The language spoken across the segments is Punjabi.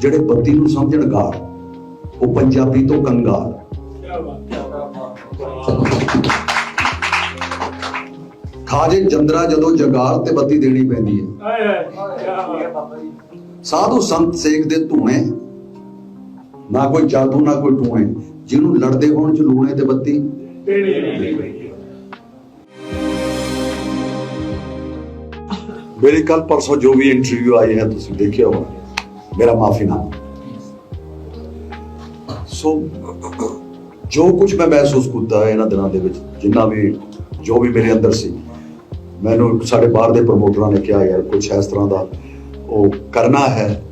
ਜਿਹੜੇ ਬੱਤੀ ਨੂੰ ਸਮਝਣ ਗਾਲ ਉਹ ਪੰਜਾਬੀ ਤੋਂ ਕੰਗਾਲ। ਖਾਜੇ ਜੰਦਰਾ ਜਦੋਂ ਜਗਾਲ ਤੇ ਬੱਤੀ ਦੇਣੀ ਪੈਂਦੀ ਹੈ। ਸਾਧੂ ਸੰਤ ਸੇਖ ਦੇ ਧੂਣੇ ਨਾ ਕੋਈ ਜਾਦੂ ਨਾ ਕੋਈ ਟੂਣੇ ਜਿਹਨੂੰ ਲੜਦੇ ਹੋਣ ਚ ਲੂਣੇ ਤੇ ਬੱਤੀ। ਮੇਰੀ ਕੱਲ ਪਰਸੋਂ ਜੋ ਵੀ ਇੰਟਰਵਿਊ ਆਈ ਹੈ ਤੁਸੀਂ ਦੇਖਿਆ ਹੋਣਾ। ਮੇਰਾ ਮਾਫੀਨਾਮਾ ਸੋ ਜੋ ਕੁਝ ਮੈਂ ਮਹਿਸੂਸ ਕੀਤਾ ਇਹਨਾਂ ਦਿਨਾਂ ਦੇ ਵਿੱਚ, ਜਿੰਨਾ ਵੀ, ਜੋ ਵੀ ਮੇਰੇ ਅੰਦਰ ਸੀ, ਮੈਨੂੰ ਸਾਡੇ ਬਾਹਰ ਦੇ ਪ੍ਰਮੋਟਰਾਂ ਨੇ ਕਿਹਾ, ਯਾਰ ਕੁਝ ਇਸ ਤਰ੍ਹਾਂ ਦਾ ਉਹ ਕਰਨਾ ਹੈ।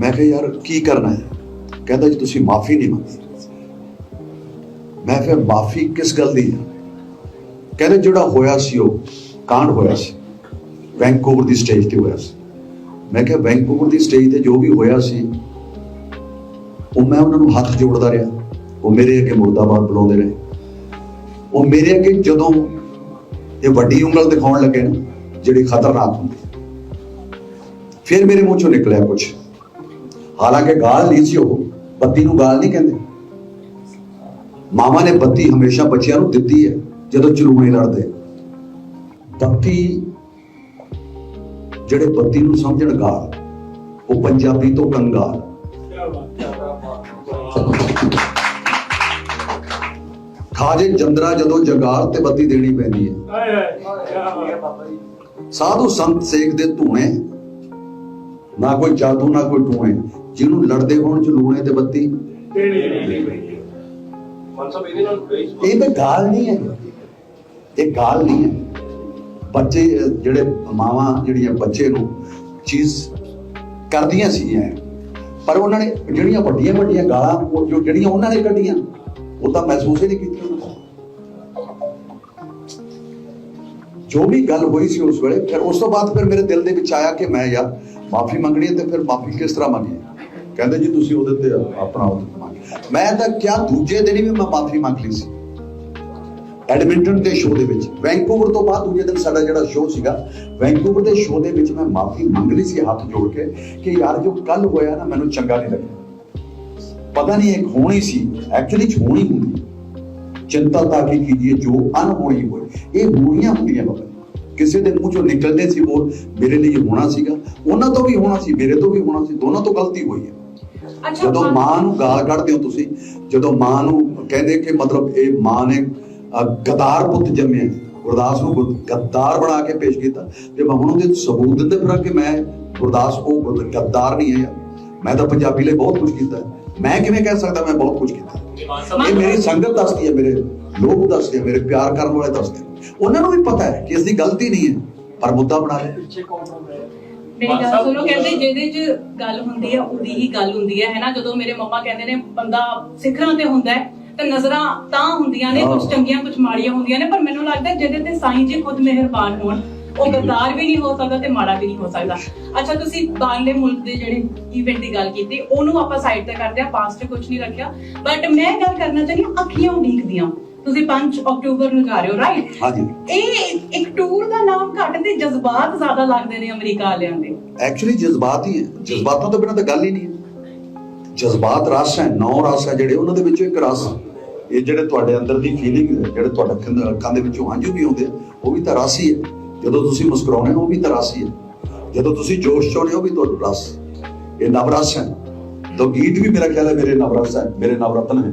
ਮੈਂ ਕਿਹਾ, ਯਾਰ, ਕੀ ਕਰਨਾ ਹੈ? ਕਹਿੰਦਾ, ਜੀ, ਤੁਸੀਂ ਮਾਫੀ ਨਹੀਂ ਮੰਗੀ ਮੈਂ ਕਿਹਾ, ਮਾਫੀ ਕਿਸ ਗੱਲ ਦੀ ਹੈ? ਕਹਿੰਦੇ, ਜਿਹੜਾ ਹੋਇਆ ਸੀ ਉਹ ਕਾਂਡ ਹੋਇਆ ਸੀ। ਵੈਂਕੂਵਰ ਦੀ ਸਟੇਜ ਤੇ ਹੋਇਆ ਸੀ। ਮੈਂ ਕਿਹਾ ਵੈਂਕੂਵਰ ਦੀ ਸਟੇਜ ਤੇ ਜੋ ਵੀ ਹੋਇਆ ਸੀ, ਉਹ ਮੈਂ ਉਹਨਾਂ ਨੂੰ ਹੱਥ ਜੋੜਦਾ ਰਿਹਾ। ਉਹ ਮੇਰੇ ਅੱਗੇ ਮੁਰਦਾਬਾਦ ਬੁਲਾਉਂਦੇ ਰਹੇ। ਉਹ ਮੇਰੇ ਅੱਗੇ ਜਦੋਂ ਇਹ ਵੱਡੀ ਉਂਗਲ ਦਿਖਾਉਣ ਲੱਗੇ ਨਾ, ਜਿਹੜੀ ਖਤਰਨਾਕ ਹੁੰਦੀ ਫਿਰ ਮੇਰੇ ਮੂੰਹ ਚੋਂ ਨਿਕਲਿਆ ਕੁਝ ਹਾਲਾਂਕਿ ਗਾਲ ਨਹੀਂ ਸੀ ਉਹ, ਬੱਤੀ ਨੂੰ ਗਾਲ ਨਹੀਂ ਕਹਿੰਦੇ। ਮਾਮਾ ਨੇ ਬੱਤੀ ਹਮੇਸ਼ਾ ਬੱਚਿਆਂ ਨੂੰ ਦਿੱਤੀ ਹੈ, ਜਦੋਂ ਚਲੂਣੇ ਲੜਦੇ। ਬੱਤੀ ਜਿਹੜੇ ਬੱਤੀ ਨੂੰ ਸਮਝਣ ਗਾਲ, ਉਹ ਪੰਜਾਬੀ ਤੋਂ ਕੰਗਾਲ। ਖਾਜੇ ਜੰਦਰਾ ਜਦੋਂ ਜਗਾਲ ਤੇ ਬੱਤੀ ਦੇਣੀ ਪੈਂਦੀ ਹੈ। ਸਾਧੂ ਸੰਤ ਸੇਖ ਦੇ ਧੂਣੇ, ਨਾ ਕੋਈ ਜਾਦੂ, ਨਾ ਕੋਈ ਟੂਣੇ, ਜਿਹਨੂੰ ਲੜਦੇ ਹੋਣ ਚ ਲੂਣੇ ਤੇ ਬੱਤੀ। ਇਹ ਤਾਂ ਗਾਲ ਨਹੀਂ ਹੈ। ਇਹ ਗਾਲ ਨਹੀਂ ਹੈ। ਬੱਚੇ ਜਿਹੜੇ ਮਾਵਾਂ, ਜਿਹੜੀਆਂ ਬੱਚੇ ਨੂੰ ਚੀਜ਼ ਕਰਦੀਆਂ ਸੀਗੀਆਂ। ਪਰ ਉਹਨਾਂ ਨੇ ਜਿਹੜੀਆਂ ਵੱਡੀਆਂ ਵੱਡੀਆਂ ਗਾਲਾਂ ਜੋ ਜਿਹੜੀਆਂ ਉਹਨਾਂ ਨੇ ਕੱਢੀਆਂ, ਉਹ ਤਾਂ ਮਹਿਸੂਸ ਹੀ ਨਹੀਂ ਕੀਤੀ ਉਹਨਾਂ ਨੇ। ਜੋ ਵੀ ਗੱਲ ਹੋਈ ਸੀ ਉਸ ਵੇਲੇ, ਫਿਰ ਉਸ ਤੋਂ ਬਾਅਦ ਫਿਰ ਮੇਰੇ ਦਿਲ ਦੇ ਵਿੱਚ ਆਇਆ ਕਿ ਮੈਂ ਯਾਰ ਮਾਫੀ ਮੰਗਣੀ ਹੈ ਤੇ ਫਿਰ ਮਾਫੀ ਕਿਸ ਤਰ੍ਹਾਂ ਮੰਗੀ ਕਹਿੰਦੇ ਜੀ, ਤੁਸੀਂ ਉਹਦੇ ਤੇ ਆਪਣਾ ਉਹ ਮੰਗ ਮੈਂ ਤਾਂ ਕਿਹਾ, ਦੂਜੇ ਦਿਨ ਹੀ ਮੈਂ ਮਾਫੀ ਮੰਗ ਲਈ ਸੀ। ਐਡਮਿੰਟਨ ਦੇ ਸ਼ੋਅ ਦੇ ਵਿੱਚ। ਵੈਂਕੂਵਰ ਤੋਂ ਬਾਅਦ ਦੂਜੇ ਦਿਨ ਸਾਡਾ ਜਿਹੜਾ ਸ਼ੋਅ ਸੀਗਾ ਵੈਂਕੂਵਰ ਦੇ ਸ਼ੋਅ ਦੇ ਵਿੱਚ ਮੈਂ ਮਾਫੀ ਮੰਗ ਲਈ ਸੀ ਹੱਥ ਜੋੜ ਕੇ ਕਿ ਯਾਰ ਜੋ ਕੱਲ ਹੋਇਆ ਨਾ ਮੈਨੂੰ ਚੰਗਾ ਨਹੀਂ ਲੱਗਿਆ। ਪਤਾ ਨਹੀਂ ਇੱਕ ਹੋਣੀ ਸੀ ਐਕਚੁਅਲੀ ਹੋਣੀ ਹੁੰਦੀ ਚਿੰਤਾ ਤਾਂ ਕੀ ਕੀਜੀਏ ਜੋ ਅਨਹੋਣੀ ਹੋਏ ਇਹ ਹੋਣੀਆਂ ਹੁੰਦੀਆਂ ਬਾਬਾ। ਕਿਸੇ ਦੇ ਮੂੰਹ ਚੋਂ ਨਿਕਲਦੇ ਸੀ ਬੋਲ ਮੇਰੇ ਲਈ ਇਹ ਹੋਣਾ ਸੀਗਾ। ਉਹਨਾਂ ਤੋਂ ਵੀ ਹੋਣਾ ਸੀ ਮੇਰੇ ਤੋਂ ਵੀ ਹੋਣਾ ਸੀ ਦੋਨਾਂ ਤੋਂ ਗਲਤੀ ਹੋਈ ਹੈ। ਜਦੋਂ ਮਾਂ- ਨੂੰ ਗਾਲ ਕੱਢਦੇ ਹੋ ਤੁਸੀਂ ਜਦੋਂ ਮਾਂ ਨੂੰ ਕਹਿੰਦੇ ਕਿ ਮਤਲਬ ਇਹ ਮਾਂ ਨੇ ਗਦਾਰ ਪੁੱਤ ਜੰਮਿਆ। ਗੁਰਦਾਸ ਨੂੰ ਗੁਰ- ਗੱਦਾਰ ਬਣਾ ਕੇ ਪੇਸ਼ ਕੀਤਾ। ਤੇ ਮੈਂ ਹੁਣ ਉਹਦੇ ਸਬੂਤ ਦਿੰਦੇ ਫਿਰਾਂ ਕਿ ਮੈਂ ਗੁਰਦਾਸ ਉਹ ਗੁਰ- ਗੱਦਾਰ ਨਹੀਂ ਹੈ ਮੈਂ ਤਾਂ ਪੰਜਾਬੀ ਲਈ ਬਹੁਤ ਕੁਝ ਕੀਤਾ। ਮੈਂ ਕਿਵੇਂ ਕਹਿ ਸਕਦਾ ਮੈਂ ਬਹੁਤ ਕੁਝ ਕੀਤਾ? ਇਹ ਮੇਰੀ ਸੰਗਤ ਦੱਸਦੀ ਹੈ ਮੇਰੇ ਲੋਕ ਦੱਸਦੇ ਆ, ਮੇਰੇ ਪਿਆਰ ਕਰਨ ਵਾਲੇ ਦੱਸਦੇ। ਉਹਨਾਂ ਨੂੰ ਵੀ ਪਤਾ ਹੈ ਕਿ ਇਸ ਦੀ ਗਲਤੀ ਨਹੀਂ ਹੈ ਪਰ ਮੁੱਦਾ ਬਣਾ ਲਿਆ। ਮੇਰੀ ਗੱਲ ਸੁਣੋ ਕਹਿੰਦੇ ਜਿਹਦੇ 'ਚ ਗੱਲ ਹੁੰਦੀ ਹੈ ਉਹਦੀ ਹੀ ਗੱਲ ਹੁੰਦੀ ਹੈ ਹੈਨਾ ਜਦੋਂ ਮੇਰੇ ਮੰਮਾ ਕਹਿੰਦੇ ਨੇ ਬੰਦਾ ਸਿਖਰਾਂ ਤੇ ਹੁੰਦਾ ਹੈ ਤੇ ਨਜ਼ਰਾਂ ਤਾਂ ਹੁੰਦੀਆਂ ਨੇ ਕੁਝ ਹਾਂ। ਚੰਗੀਆਂ ਕੁਝ ਮਾੜੀਆਂ ਹੁੰਦੀਆਂ ਨੇ ਪਰ ਮੈਨੂੰ ਲੱਗਦਾ ਹੈ ਜਿਹਦੇ ਤੇ ਸਾਈਂ ਜੀ ਖੁਦ ਮਿਹਰਬਾਨ ਹੋਣ ਉਹ ਗੱਦਾਰ ਵੀ ਨਹੀਂ ਹੋ ਸਕਦਾ ਤੇ ਮਾੜਾ ਵੀ ਨਹੀਂ ਹੋ ਸਕਦਾ। ਅੱਛਾ ਤੁਸੀਂ ਬਾਹਰਲੇ ਮੁਲਕ ਦੇ ਜਿਹੜੇ ਇਵੈਂਟ ਦੀ ਗੱਲ ਕੀਤੀ ਉਹਨੂੰ ਆਪਾਂ ਸਾਈਡ ਤੇ ਕਰਦੇ ਆ ਪਾਸਟ ਕੁਝ ਨਹੀਂ ਰੱਖਿਆ। ਬਟ ਮੈਂ ਗੱਲ ਕਰਨਾ ਚਾਹਨੀ ਅੱਖੀਆਂ ਉਡੀਕਦੀਆਂ। ਤੁਸੀਂ 5 ਅਕਤੂਬਰ ਨੂੰ ਜਾ ਰਹੇ ਹੋ ਰਾਈਟ ਹਾਂਜੀ। ਇਹ ਇੱਕ ਟੂਰ ਦਾ ਨਾਮ ਘੱਟ ਤੇ ਜਜ਼ਬਾਤ ਜ਼ਿਆਦਾ ਲੱਗਦੇ ਨੇ ਅਮਰੀਕਾ ਵਾਲਿਆਂ ਦੇ। ਐਕਚੁਅਲੀ ਜਜ਼ਬਾਤ ਹੀ ਹੈ। ਜਜ਼ਬਾਤਾਂ ਤੋਂ ਬਿਨਾਂ ਤਾਂ ਗੱਲ ਹੀ ਨਹੀਂ ਹੈ। ਜਜ਼ਬਾਤ ਰਸ ਹੈ ਨੌ ਰਸ ਹੈ ਜਿਹੜੇ ਉਹਨਾਂ ਦੇ ਵਿੱਚੋਂ ਇੱਕ ਰਸ। ਇਹ ਜਿਹੜੇ ਤੁਹਾਡੇ ਅੰਦਰ ਦੀ ਫੀਲਿੰਗ ਜਿਹੜੇ ਤੁਹਾਡੇ ਅੱਖਾਂ ਦੇ- ਵਿੱਚੋਂ ਹੰਝੂ ਵੀ ਆਉਂਦੇ ਆ, ਉਹ ਵੀ ਤਾਂ ਰਸ ਹੈ। ਜਦੋਂ ਤੁਸੀਂ ਮੁਸਕਰਾਉਂਦੇ ਹੋ, ਉਹ ਵੀ ਤਾਂ ਰਸ ਹੈ। ਜਦੋਂ ਤੁਸੀਂ ਜੋਸ਼ ਚ ਹੋ, ਉਹ ਵੀ ਤੁਹਾਡਾ ਰਸ ਇਹ ਨਵਰਸ ਹੈ। ਤਾਂ ਗੀਤ ਵੀ ਮੇਰਾ ਖਿਆਲ ਹੈ ਮੇਰੇ ਨਵਰਸ ਹੈ, ਮੇਰੇ ਨਵਰਤਨ ਹੈ।